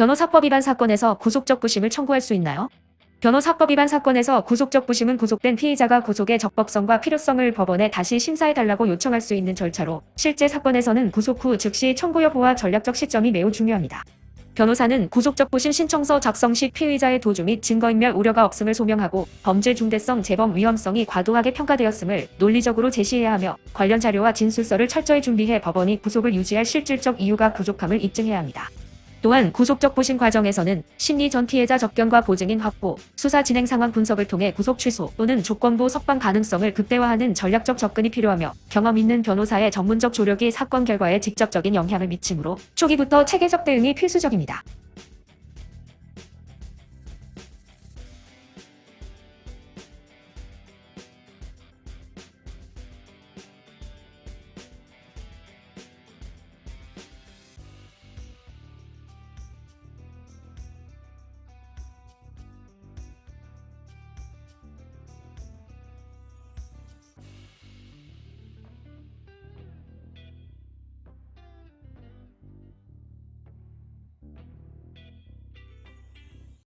변호사법 위반 사건에서 구속적 부심을 청구할 수 있나요? 변호사법 위반 사건에서 구속적 부심은 구속된 피의자가 구속의 적법성과 필요성을 법원에 다시 심사해달라고 요청할 수 있는 절차로 실제 사건에서는 구속 후 즉시 청구 여부와 전략적 시점이 매우 중요합니다. 변호사는 구속적 부심 신청서 작성 시 피의자의 도주 및 증거인멸 우려가 없음을 소명하고 범죄 중대성 재범 위험성이 과도하게 평가되었음을 논리적으로 제시해야 하며 관련 자료와 진술서를 철저히 준비해 법원이 구속을 유지할 실질적 이유가 부족함을 입증해야 합니다. 또한 구속적 부심 과정에서는 심리 전 피해자 접견과 보증인 확보, 수사 진행 상황 분석을 통해 구속 취소 또는 조건부 석방 가능성을 극대화하는 전략적 접근이 필요하며 경험 있는 변호사의 전문적 조력이 사건 결과에 직접적인 영향을 미치므로 초기부터 체계적 대응이 필수적입니다.